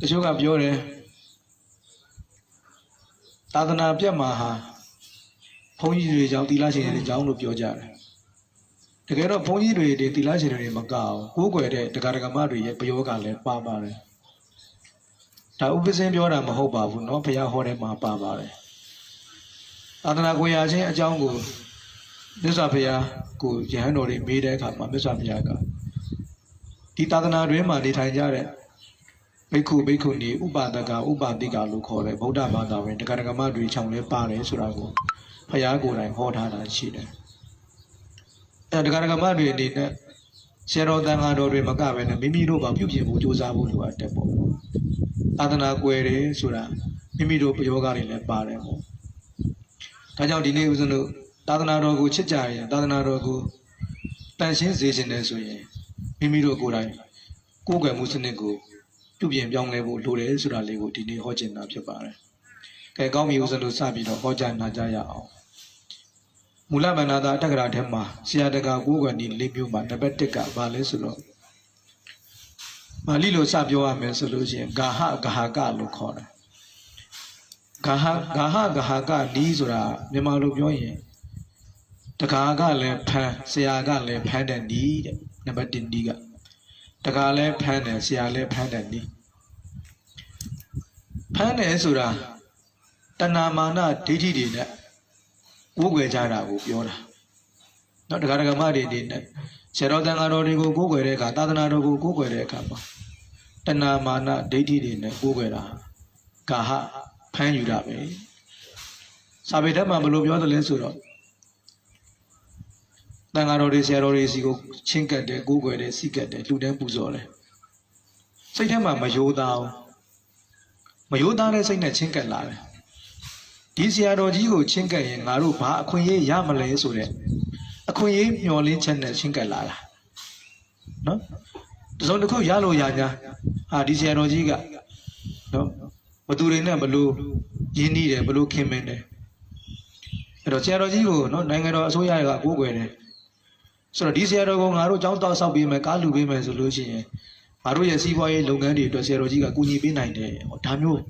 တချို့ကပြောတယ်သာသနာပြတ်မှာဟာဘုန်းကြီးတွေကြောင့်သီလရှင်တွေကြောင့်လို့ပြောကြတယ်တကယ်တော့ဘုန်းကြီးတွေဒီသီလရှင်တွေမကအောင်ကိုးကွယ်တဲ့တရားဓမ္မတွေရဲ့ပယောကလည်းပါပါတယ်ဒါဥပ္ပစင်းပြောတာမဟုတ်ပါဘူးเนาะဘုရားဟောတဲ့မှာပါပါတယ်သာသနာကိုရာချင်းအကြောင်းကိုမြတ်စွာဘုရားကိုယဟန်တော်တွေမေးတဲ့အခါမှာမြတ်စွာဘုရားကဒီသာသနာတွင်မှာနေထိုင်ကြတဲ့ ဘိက္ခုဘိက္ခုနီဥပါဒကဥပါတိကလို့ခေါ်တဲ့ဗုဒ္ဓဘာသာဝင်တရားဓမ္မတွေခြောင်လဲပါတယ်ဆိုတာကိုဘုရားကိုယ်တိုင်ဟောထားတာရှိတယ်အဲတရားဓမ္မတွေအနေနဲ့ဆရာတော်တန်ဃာတော်တွေမကပဲနဲ့မိမိတို့ကပြုပြင်ဖို့ကြိုးစားဖို့လိုအပ်တယ်ပေါ့သာသနာကွယ်တယ်ဆိုတာမိမိတို့ပယောဂတွေလည်းပါတယ်ပေါ့ဒါကြောင့်ဒီနေ့ဦးဇင်းတို့သာသနာတော်ကိုချစ်ကြရင်သာသနာတော်ကိုတန်ရှင်းစေခြင်းနဲ့ဆိုရင်မိမိတို့ကိုယ်တိုင်ကိုယ်ကွယ်မှုစနစ်ကို ပြုပြင်ပြောင်းလဲဖို့လိုတယ်ဆိုတာလေးကိုဒီနေ့ဟောချင်တာဖြစ်ပါတယ်။ကဲကောင်းပြီဦးဇင်းတို့စပြီးတော့ဟောကြားနာကြရအောင်။မူလဗန္နာတာအတ္တကရာထဲမှာဆရာတကာကိုယ်ကွယ်ဒီလေးမျိုးမှာနံပါတ်1ကဘာလဲဆိုတော့မာလိလိုစပြောရမယ်ဆိုလို့ရှိရင်ဂါဟဂဟာကလို့ခေါ်တယ်။ဂါဟဂါဟဂဟာကနီးဆိုတာမြန်မာလိုပြောရင်တကာကလည်းဖမ်းဆရာကလည်းဖမ်းတဲ့နီးတဲ့နံပါတ်1နီးက တကာလည်းဖမ်းတယ်ဆရာလည်းဖမ်းတယ်နီးဖမ်းတယ်ဆိုတာတဏမာနဒိဋ္ဌိတွေနဲ့ကိုးကွယ်ကြတာကိုပြောတာเนาะတရားဓမ္မတွေအနေနဲ့ဆရာတော်တန်ဃာတော်တွေကိုကိုးကွယ်တဲ့အခါသာသနာတော်ကိုကိုးကွယ်တဲ့အခါမှာတဏမာနဒိဋ္ဌိတွေနဲ့ကိုးကွယ်တာဂါဟဖမ်းယူတာပဲစာပေထဲမှာဘယ်လိုပြောသလဲဆိုတော့ တန်ဃာတော်တွေဆရာတော်တွေစီကိုချင်းကပ်တယ်ကိုးကွယ်တယ်စီကပ်တယ်လူတန်းပူဇော်တယ်စိတ်ထဲမှာမယိုးသားအောင်မယိုးသားတဲ့စိတ်နဲ့ချင်းကပ်လာတယ်ဒီဆရာတော်ကြီးကိုချင်းကပ်ရင်ငါတို့ဘာအခွင့်အရေးရမလဲဆိုတဲ့အခွင့်အရေးမျှော်လင့်ချက်နဲ့ချင်းကပ်လာတာနော်တစုံတစ်ခုရလို့ရညာဟာဒီဆရာတော်ကြီးကနော်ဘသူတွေနဲ့ဘလို့ရင်းနှီးတယ်ဘလို့ခင်မင်းတယ်အဲ့တော့ဆရာတော်ကြီးကိုနော်နိုင်ငံတော်အစိုးရကကိုးကွယ်တယ် ဆိုတော့ဒီဆရာတော်ကငါတို့ចောင်းတောက်ဆောက်ပေးမယ်ကားလူပေးမယ်ဆိုလို့ရှိရင်ငါတို့ရဲ့စီးပွားရေးလုပ်ငန်းတွေအတွက်ဆရာတော်ကြီးကကူညီပေးနိုင်တယ်ဟောဒါမျိုး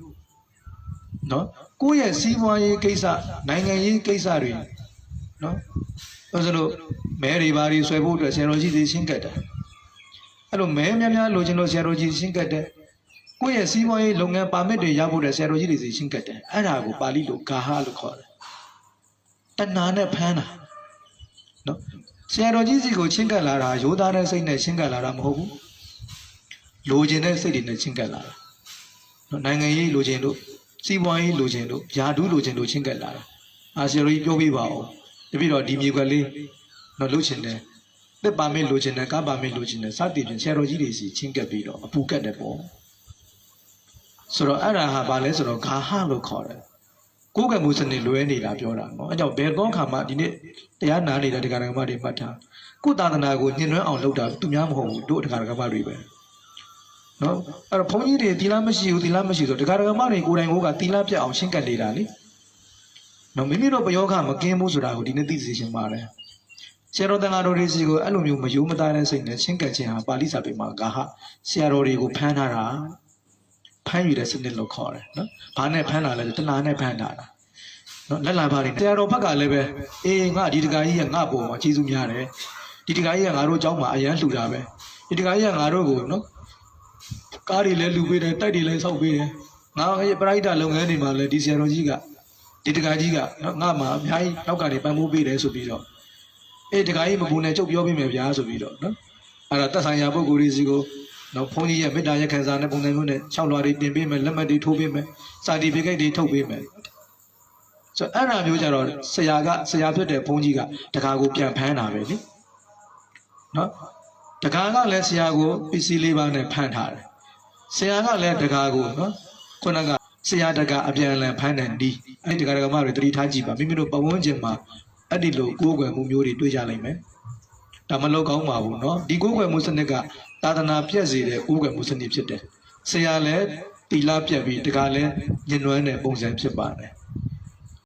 နော်ကိုယ့်ရဲ့စီးပွားရေးကိစ္စနိုင်ငံရေးကိစ္စတွေနော်အဲဆိုလို့မဲတွေဘာတွေဆွဲဖို့အတွက်ဆရာတော်ကြီးတွေရှင်းကတ်တယ်အဲ့လိုမဲများများလိုချင်လို့ဆရာတော်ကြီးရှင်းကတ်တယ်ကိုယ့်ရဲ့စီးပွားရေးလုပ်ငန်းပါမစ်တွေရဖို့အတွက်ဆရာတော်ကြီးတွေရှင်းကတ်တယ်အဲ့ဒါကိုပါဠိလိုဂါဟလို့ခေါ်တယ်တဏှာနဲ့ဖမ်းတာနော် ဆရာတော်ကြီးစီကိုချင်းကပ်လာတာရိုးသားတဲ့စိတ်နဲ့ချင်းကပ်လာတာမဟုတ်ဘူးလိုချင်တဲ့စိတ်တွေနဲ့ချင်းကပ်လာတာနော်နိုင်ငံရေးလိုချင်လို့စီးပွားရေးလိုချင်လို့ယာဒူးလိုချင်လို့ချင်းကပ်လာတာအာဆရာတော်ကြီးပြောပြပါဦးတပိတော့ဒီမြေကွက်လေးနော်လိုချင်တယ်သက်ပါမင်းလိုချင်တယ်ကားပါမင်းလိုချင်တယ်စသည်ဖြင့်ဆရာတော်ကြီးတွေစီချင်းကပ်ပြီးတော့အပူကတ်တယ်ပေါ့ဆိုတော့အဲ့ဒါဟာဘာလဲဆိုတော့ဂါဟလို့ခေါ်တယ် ကိုယ်ကမှုစနစ်လွဲနေတာပြောတာနော်အဲကြောင့်ဘယ်တော့ခါမှဒီနေ့တရားနာနေတဲ့တရားဓမ္မတွေမှတ်ထားကိုယ်သာသနာကိုညှဉ်းနှွမ်းအောင်လုပ်တာသူများမဟုတ်ဘူးတို့တရားဓမ္မတွေပဲနော်အဲ့တော့ဘုန်းကြီးတွေသီလမရှိဘူးသီလမရှိဆိုတရားဓမ္မတွေကိုယ်တိုင်ကိုယ်ကသီလပြတ်အောင်ရှင်းကပ်နေတာလေနော်မိမိတို့ပယောဂမကင်းဘူးဆိုတာကိုဒီနေ့သိစေချင်ပါတယ်ဆရာတော်တန်ဃာတော်တွေစီကိုအဲ့လိုမျိုးမယိုးမသားတဲ့စိတ်နဲ့ရှင်းကပ်ခြင်းဟာပါဠိစာပေမှာဂါဟဆရာတော်တွေကိုဖမ်းထားတာ ဖမ်းယူတဲ့စနစ်လို့ခေါ်တယ်နော်ဘာနဲ့ဖမ်းတာလဲဆိုတဏှာနဲ့ဖမ်းတာလားနော်လက်လာပါနေဆရာတော်ဘက်ကလည်းပဲအေးငါဒီတကာကြီးကငါပုံမှာကျေးဇူးများတယ်ဒီတကာကြီးကငါတို့เจ้าမှာအရန်လှူတာပဲဒီတကာကြီးကငါတို့ကိုနော်ကားတွေလည်းလှူပေးတယ်တိုက်တွေလည်းဆောက်ပေးတယ်ငါရဲ့ပရိုက်တာလုပ်ငန်းတွေမှာလည်းဒီဆရာတော်ကြီးကဒီတကာကြီးကနော်ငါမှာအများကြီးနောက်ကနေပံ့ပိုးပေးတယ်ဆိုပြီးတော့အေးတကာကြီးမပူနဲ့ကြုတ်ပြောပေးမယ်ဗျာဆိုပြီးတော့နော်အဲ့ဒါသက်ဆိုင်ရာပုဂ္ဂိုလ်တွေစီကို နော်ဘုန်းကြီးရဲ့မေတ္တာရက်ခံစားတဲ့ပုံစံမျိုးနဲ့၆လွှာတွေတင်ပေးမယ်လက်မှတ်တွေထိုးပေးမယ်စာတီဖိကိတ်တွေထုတ်ပေးမယ်ဆိုတော့အဲ့ဒါမျိုးကြတော့ဆရာကဆရာဖြစ်တဲ့ဘုန်းကြီးကတကာကိုပြန်ဖမ်းတာပဲလေနော်တကာကလည်းဆရာကိုပစ္စည်းလေးပါးနဲ့ဖမ်းထားတယ်ဆရာကလည်းတကာကိုနော်ခုနကဆရာတကာအပြန်အလှန်ဖမ်းတဲ့ဒီအဲ့ဒီတကာဒကမတွေတတိထားကြည့်ပါမိမိတို့ပတ်ဝန်းကျင်မှာအဲ့ဒီလိုကိုးကွယ်မှုမျိုးတွေတွေ့ကြလိမ့်မယ် ဒါမလောက်ကောင်းပါဘူးเนาะဒီကိုးကွယ်မှုစနစ်ကသာသနာပြည့်စေတဲ့ကိုးကွယ်မှုစနစ်ဖြစ်တယ်ဆရာလည်းတီလာပြက်ပြီးတကာလည်းညှဉ်းနှွမ်းတဲ့ပုံစံဖြစ်ပါတယ်